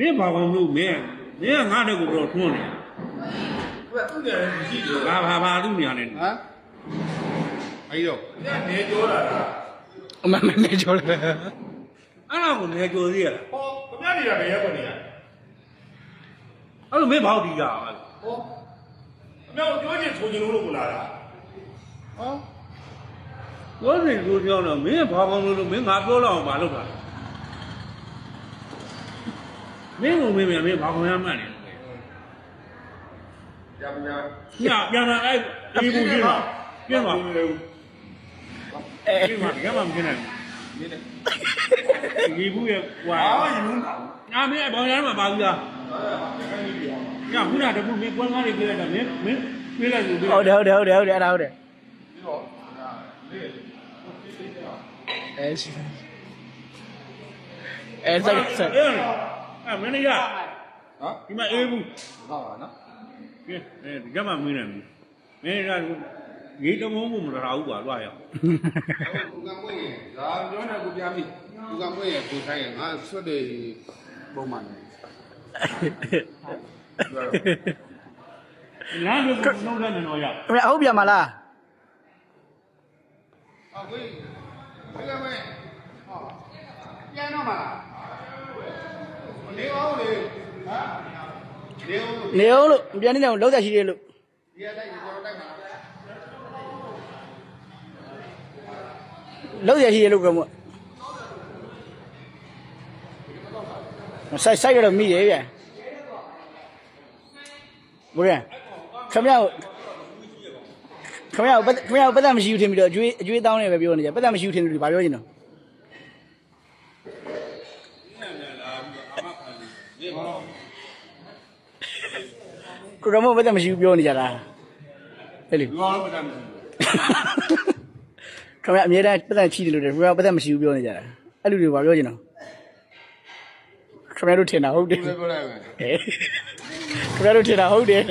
မင်းဘာကောင်လို့မင်းမင်းကငါတဲ့ကိုတော့ထွန်းနေသူကသူ့တယ်မရှိတယ်ဘာဘာဘာလူနေရလဲဟမ်အဲ့တော့ညနေကြောလာတာအမမနေကြောလေအဲ့ဒါကိုနေကြော်သေးရလားဟောခမရနေတာဘယ်ရက်ကနေရအဲ့လိုမင်းဘောက်တီးကြပါဟောအမေပြောချင်ဆိုချင်လို့ကိုလာတာဟောပြောနေလို့ပြောတော့မင်းဘာကောင်လို့မင်းငါပြောတော့အောင်မလုပ်တာ မင်းကမင်းမင်းဘာကောင်ရမှန်းနေရပါညာညပြန်လာအဲ့ဒီဘူးကြီးပါပြန်ပါလေဒီမှာကမှမကျင်းနိုင်နေနေဘူးဒီဘူးရဲ့ဟွာအာယူတာအာမင်းဘောင်ရမ်းမှာပါဘူးလားအဲ့ဒီပြောညခုနကတခုမင်းကွန်းကားလေးပြေးလိုက်တာမင်းမင်းပြေးလိုက်လို့ပြေးဟုတ်တယ်ဟုတ်တယ်ဟုတ်တယ်ဟုတ်တယ်အဲ့ဒါဟုတ်တယ်ပြီးတော့လေအဲရှိအဲဆက်ဆက် အဲ့အဲ့မင်းရဟမ်ဒီမှာအေးဘူးဟုတ်ပါနော်ကဲအဲဒီကမှမင်းနေပြီမင်းကရေးတမုံမှုမလာဘူးကွာသွားရအောင်သူကမွေးရင်ဒါပြောနေကိုပြန်ပြီသူကမွေးရင်ကိုထိုင်ရင်ငါဆွတ်တယ်ပုံမှန်တယ်လမ်းမျိုးကိုနှုတ်တဲ့နေတော့ရအမေအဟုတ်ပြန်မလားအော်ကိုဒီကမဲဟောပြန်တော့မှာနေအောင်လေဟမ် နေအောင်လို့နေအောင်လို့ပြန်နေအောင်လောက်သက်ရှိတယ်လို့ဒီအတိုင်းကျွန်တော်တိုက်မှာလောက်သက်ရှိတယ်လို့ကမို့ဆိုင်ဆိုင်ရတော့မိရဲ့ဗျဘုရားခမရခမရခမရပတ်သက်မရှိဘူးထင်ပြီးတော့အကျွေးအကျွေးတောင်းနေပဲပြောနေကြပတ်သက်မရှိဘူးထင်လို့ဘာပြောနေတော့ ကိုရမောပတ်သက်မရှိဘူးပြောနေကြတာဟဲ့လေဘာလို့မတမ်းဘူးခင်ဗျအမြဲတမ်းပတ်သက်ချီတယ်လို့တယ်ဘယ်ပတ်သက်မရှိဘူးပြောနေကြတာအဲ့လူတွေဘာပြောချင်တော့ခင်ဗျတို့ထင်တာဟုတ်တယ်ပြောလိုက်မယ်ဟဲ့ခင်ဗျတို့ထင်တာဟုတ်တယ်